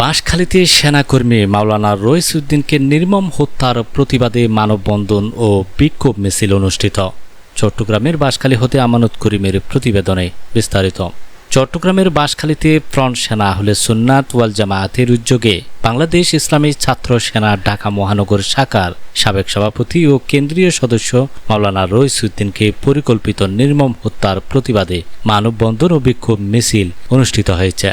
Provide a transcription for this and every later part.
বাঁশখালীতে সেনাকর্মী মাওলানা রইস উদ্দিনকে নির্মম হত্যার প্রতিবাদে মানববন্ধন ও বিক্ষোভ মিছিল অনুষ্ঠিত। চট্টগ্রামের বাঁশখালী হতে আমানত করিমের প্রতিবেদনে বিস্তারিত। চট্টগ্রামের বাঁশখালীতে ফ্রন্ট সেনা হলে সুন্নাত ওয়াল জামায়াতের উদ্যোগে বাংলাদেশ ইসলামী ছাত্র সেনা ঢাকা মহানগর শাখার সাবেক সভাপতি ও কেন্দ্রীয় সদস্য মাওলানা রইসুদ্দিনকে পরিকল্পিত নির্মম হত্যার প্রতিবাদে মানববন্ধন ও বিক্ষোভ মিছিল অনুষ্ঠিত হয়েছে।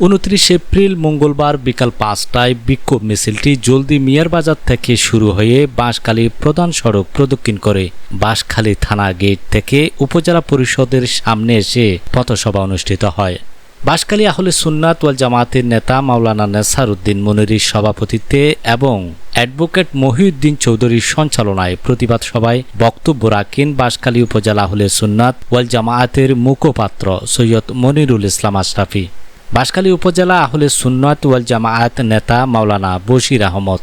উনত্রিশ এপ্রিল মঙ্গলবার বিকাল পাঁচটায় বিক্ষোভ মিছিলটি জলদি মিয়ার বাজার থেকে শুরু হয়ে বাঁশখালী প্রধান সড়ক প্রদক্ষিণ করে বাঁশখালী থানা গেট থেকে উপজেলা পরিষদের সামনে এসে পথসভা অনুষ্ঠিত হয়। বাঁশখালী আহলে সুন্নাত ওয়াল জামাতের নেতা মাওলানা নেসার উদ্দিন মনিরির সভাপতিত্বে এবং অ্যাডভোকেট মহিউদ্দিন চৌধুরীর সঞ্চালনায় প্রতিবাদ সভায় বক্তব্য রাখেন বাঁশখালী উপজেলা আহলে সুন্নাত ওয়াল জামায়াতের মুখপাত্র সৈয়দ মনিরুল ইসলাম আশরাফি। বাঁশখালী উপজেলা আহলে সুন্নাত ওয়াল জামায়াত নেতা মাওলানা বশির আহমদ,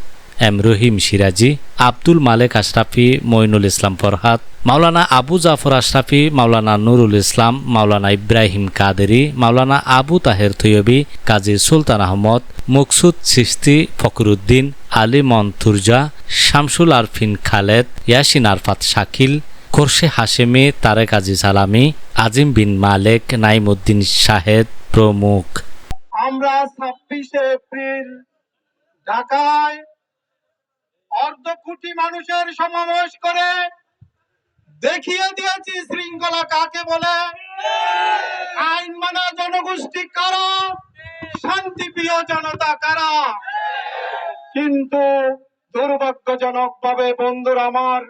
এম রহিম সিরাজি, আব্দুল মালেক আশরাফি মইনুল ইসলাম ফরহাদ, মাওলানা আবু জাফর আশরাফি, মাওলানা নুরুল ইসলাম, মাওলানা ইব্রাহিম কাদেরি, মাওলানা আবু তাহের তৈয়বী কাজী সুলতান আহমদ, মকসুদ সিস্তি ফকরুদ্দিন আলী মন্থুরজা, শামসুল আরফিন খালেদ, ইয়াসিন আরফাত শাকিল খোরশে হাশেমি, তারেক আজিজ আলামি, আজিম বিন মালেক নাইমুদ্দিন শাহেদ প্রমুখ। আমরা ছাব্বিশে এপ্রিল ঢাকায় অর্ধ কোটি মানুষের সমাবেশ করে দেখিয়ে দিয়েছি শৃঙ্খলা কাকে বলে? আইন মানা জনগোষ্ঠী কারা? শান্তিপ্রিয় জনতা কারা? কিন্তু দুর্ভাগ্যজনক ভাবে বন্ধুরা আমার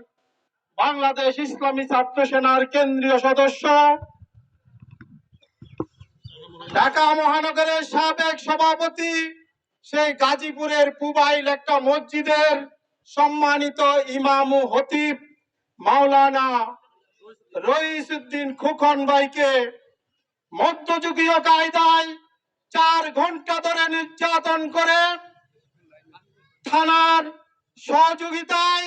বাংলাদেশ ইসলামী ছাত্র সেনার কেন্দ্রীয় সদস্য। ঢাকা মহানগরের সাবেক সভাপতি সেই গাজীপুরের পুবাইল একটা মসজিদের সম্মানিত ইমাম হতিব মাওলানা রইসুদ্দিন খুকন ভাইকে মধ্যযুগীয় কায়দায় চার ঘণ্টা ধরে নির্যাতন করে থানার সহযোগিতায়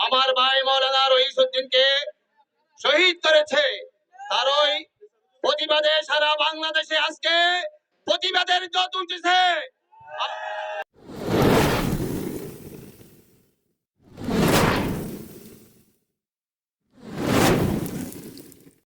আমার ভাই মৌলানা রহিসুদ্দিনকে শহীদ করেছে। তারই প্রতিবাদে সারা বাংলাদেশে আজকে প্রতিবাদের যত উঠেছে